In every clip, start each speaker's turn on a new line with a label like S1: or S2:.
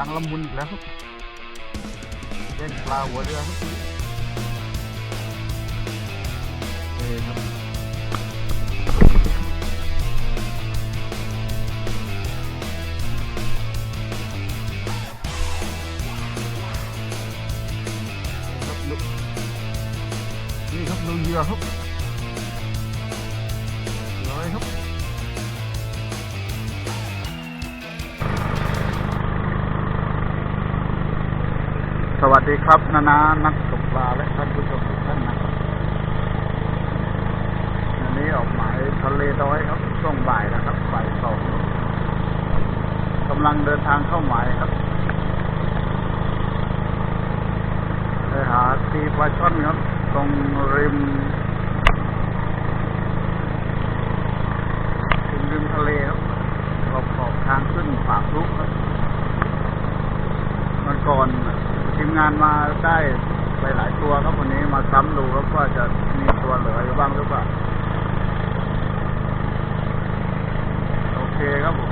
S1: างลำมุนอีกแล้วครับแย่งปลาหัวเรือครับเอ้ครับครับดูนี่ครับดูเหยื่อครับ ดีครับนานานักตกปลาและท่านผู้ชมทุกท่านนะครับวันนี้ออกหมายทะเลน้อยครับช่วงบ่ายนะครับบ่ายสองกำลังเดินทางเข้าหมายครับไปหาตีปลาช่อนครับตรงริมริมริมทะเลครับขอบขอบทางขึ้นปากลุกครับ มันก่อนทีมงานมาได้ไปหลายตั วครันนี้มาซ้ำดูแล้วก็จะมีตัวเหลืออยู่บ้างหรือเปล่าโอเคครับผม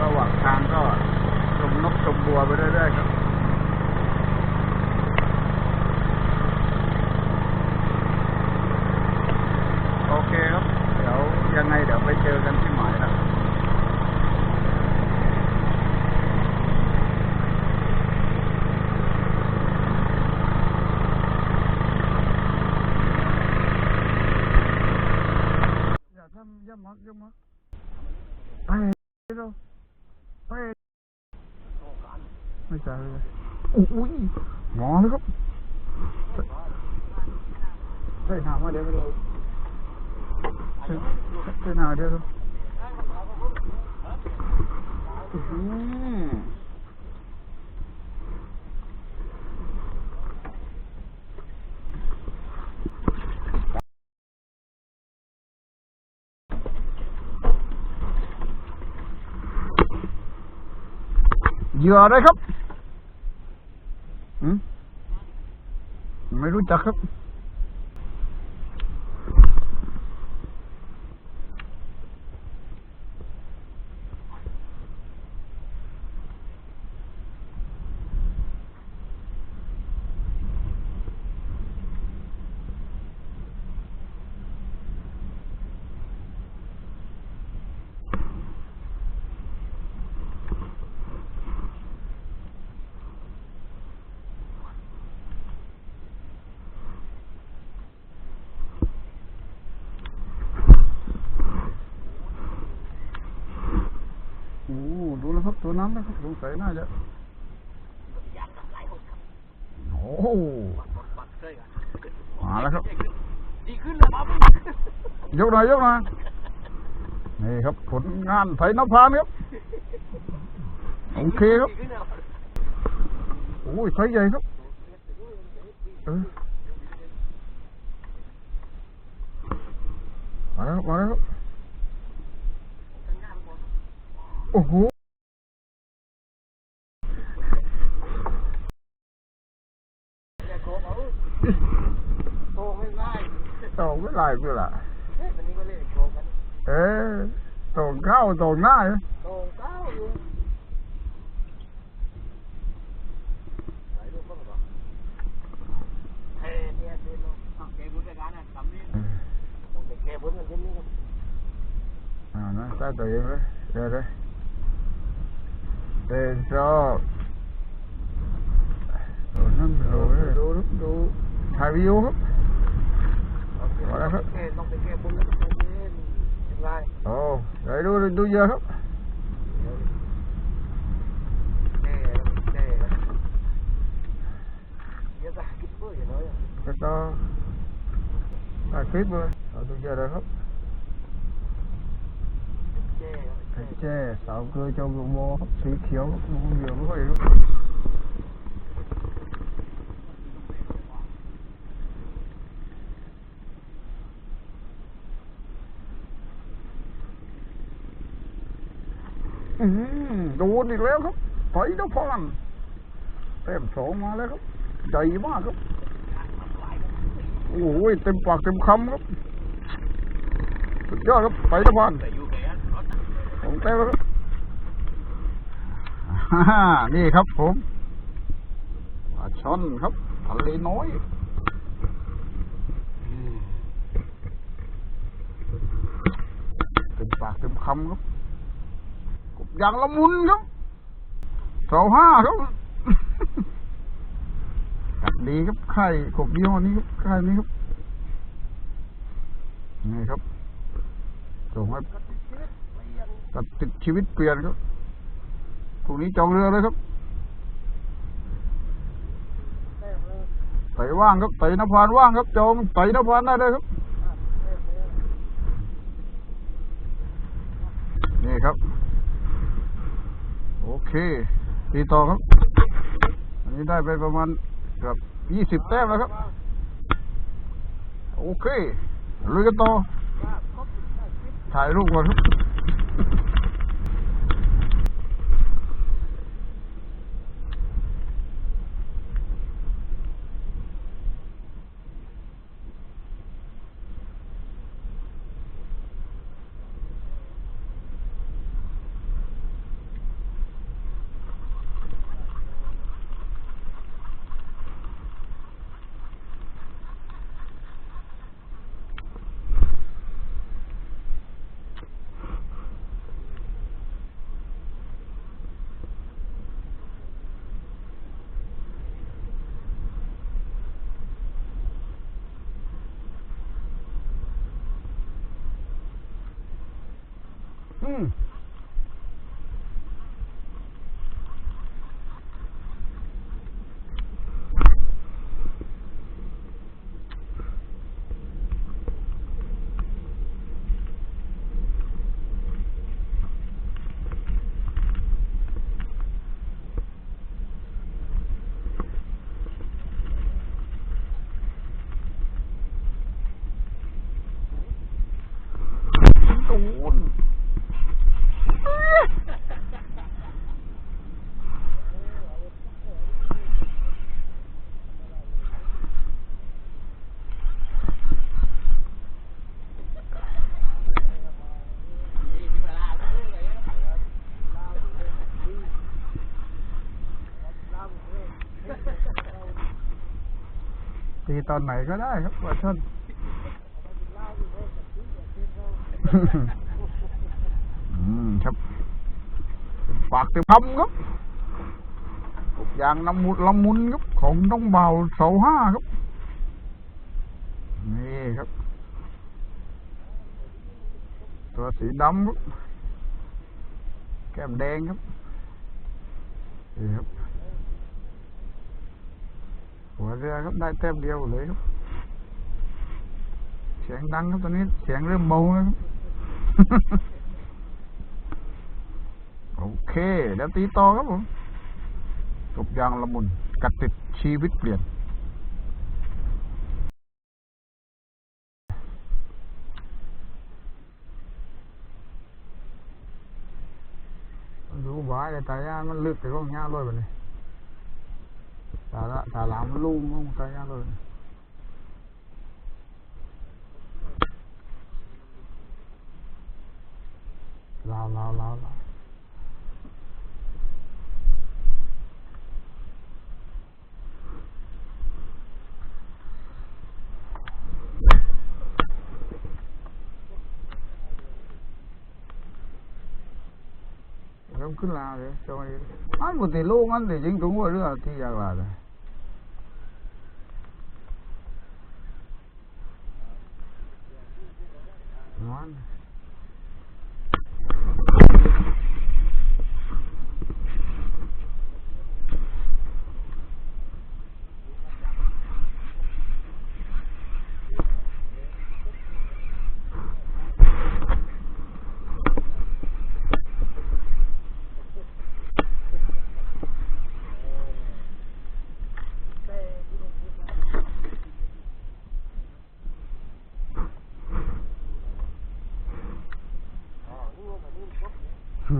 S1: ระหว่างทางก็ชมนกชมบัวไปเรื่อยๆครับ โอเคครับ เดี๋ยวยังไงเดี๋ยวไปเจอกันที่หมายนะครับ อย่าทำอย่ามักอย่ามักไปเรา ไปไม่ใช่เลยอุ้ยหมอเลยครับใช่หามาเดี๋ยวไปเลยใช่ใช่หาเดี๋ยวดูอื้อ เหยื่ออะไรครับ ไม่รู้จักครับ นั้นนะครับสงสัยน่าจะโอ้โหมาแล้วครับ
S2: ดีขึ้นแล้วครับ
S1: ยกหน่อยยกหน่อยนี่ครับ ผลงานไถนพานครับ โอเคครับ โอ้ยไซส์ใหญ่ครับมาแล้วมาแล้วโอ้โห
S2: อย่าโกงเอาโกงไม่ง่าย
S1: ตองไม่ลายเพื่อละ
S2: เฮ้ยวันนี้ก็เล่นโกงกัน
S1: เอ๊ะตองเข้าตองหน้าเนี่ย
S2: โกงเก้าอยู่ไหนดูบ้างหรอเฮ้ยเนี่ยเดินลงเอาเกมบุญการน่ะทำนี่ต้องไปเกมบุญกันที่นี่ครับ
S1: อ่านะใต้ตัวเองเลยเดี๋ยวเลยเดี๋ยวชอบดูนั่นดูดูดูดูถ่ายวิดีโอครับ เอาละครับ
S2: เกมต้องไปเกมบุญกันที่นี่ยังไง
S1: โอ้เดี๋ยวดูดูเยอะครับ
S2: เท่เท่เดี๋ยวจะกินเพื่ออย่างน้อย
S1: ก็ต้องถ่ายคลิปเลยเอาดูเยอะเลยครั บ
S2: เท่
S1: ไอ้แจ้สาวเกลือเจ้าลูกโมครับสีเขียวครับมองเหลืองค่อยครับอืมโดนอีกแล้วครับไปแล้วพอนเต็มสองมาแล้วครับใหญ่มากครับโอ้โหเต็มปากเต็มคำครับสุดยอดครับไปแล้วพอน
S2: แต่อยู่แก
S1: ของเต็มแล้วครับฮ่านี่ครับผมปลาช่อนครับทะเลน้อยเต็มปากเต็มคำครับ กบยางละมุนครับเสาห้าครับดีครับไข่กบยี่ห้อนี้ครับไข่นี้ครับนี่ครับส่งให้ตัดติดชีวิตเปลี่ยนครับพรุ่งนี้จองเรือเลยครับไต่ว่างครับไต่นภานว่างครับจองไต่นภานได้เลยครับ นี่ครับ โอ เคตีต่อครับ อันนี้ได้ไปประมาณเกือบยี่สิบแต้มแล้วครับ โอเคลุยกันต่อถ่ายรูปก่อนครับ Mm. ตีตอนไหนก็ได้ครับว่าท่านอืมครับเต็มปากเต็มคำครับทุกอย่างน้ำมุดละมุนครับของน้องเบาเสาห้าครับ นี่ครับ ตัวสีดำครับ แก้มแดงครับนี่ครับ หัวเรือครับได้แต้มเดียวเลยครับ เสียงดังครับตอนนี้เสียงเริ่มเบาแล้วครับโอเคเดี๋ยวตีต่อครับผมกบยางละมุน กัดติดชีวิตเปลี่ยน รู้บ้าแต่ตายามันลึกแต่ก็ง่ายเลยแบบนี้ ตาละตาหลามมันลุ่มมันตายาเลยลาวลาวลาวลาวเริ่มขึ้นลาวเลยจอยอันบุตรลูกอันเดี๋ยวยิงถุงหัวเรือที่ยากลาเลยมัน อ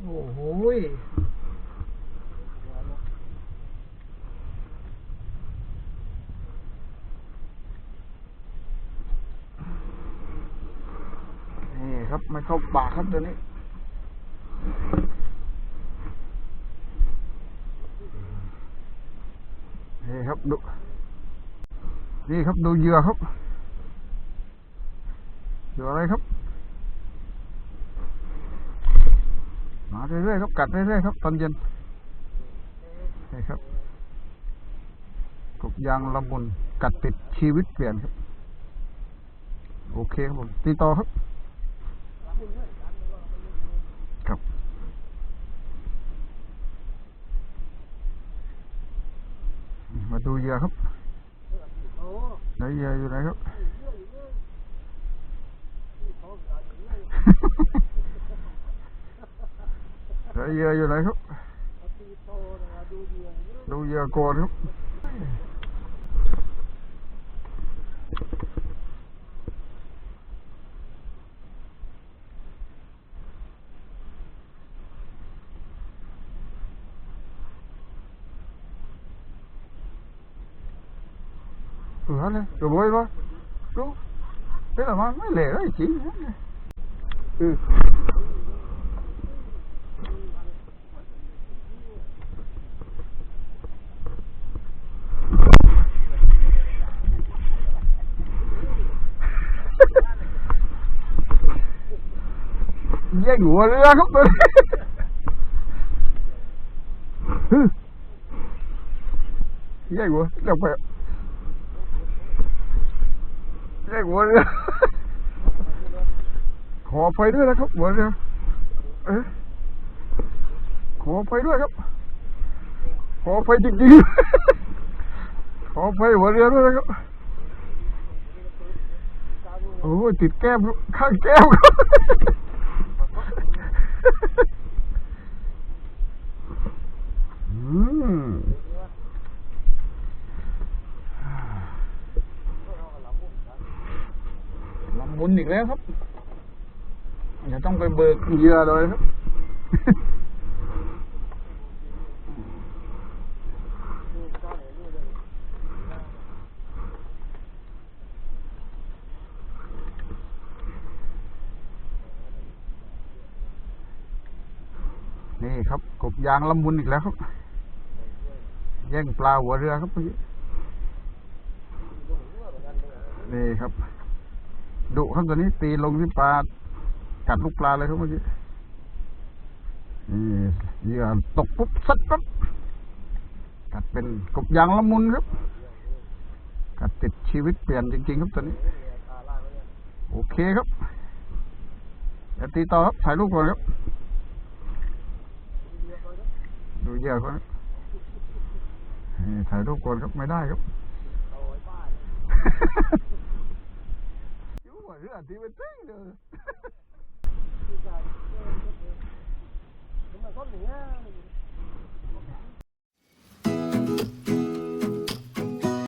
S1: โอ้โหยนี่ ครับ ไม่เข้าปากครับตัวนี้นี่ครับดูนี่ครับดูเหยื่อครับเหยื่ออะไรครับ มาเรื่อยๆครับ กัดเรื่อยๆครับตอนเย็นนี่ครับกบยางละมุนกัดติดชีวิตเปลี่ยนครับ โอเคครับผมตีต่อครับ ครับ มาดูเหยื่อครับไหนเหยื่ออยู่ไหนครับไหนเหยื่ออยู่ไหนครับ ดูเหยื่อก่อนครับ vale, yo vuelvo, tú, pero más me le doy, sí, sí. dây ngựa ra không tôi dây ngựa đâu phải ได้หัวเรือ ขอไฟด้วยนะครับหัวเรือเอ๊ะขอไฟด้วยครับ ขอไฟจริงๆ ขอไฟหัวเรือด้วยนะครับ โอ้ติดแก้มครับข้างแก้มครับ อืม ลำ บุญอีกแล้วครับเดี๋ยวต้องไปเบิกเหยื่อเลยครับนี่ครับ กบยางลำบุญอีกแล้วครับ แย่งปลาหัวเรือครับเมื่อกี้นี่ครับ ดุครับตัวนี้ตีลงที่ปลากัดลูกปลาเลยครับเมื่อกี้นี่เหยื่อตกปุ๊บซัดปั๊บกัดเป็นกบยางละมุนครับกัดติดชีวิตเปลี่ยนจริง ๆ ครับตัวนี้ โอเคครับเดี๋ยวตีต่อครับถ่ายรูปก่อนครับดูเหยื่อก่อนคนถ่ายรูปก่อนครับไม่ได้ครับ Chú mà rất là tí bên tí nữa.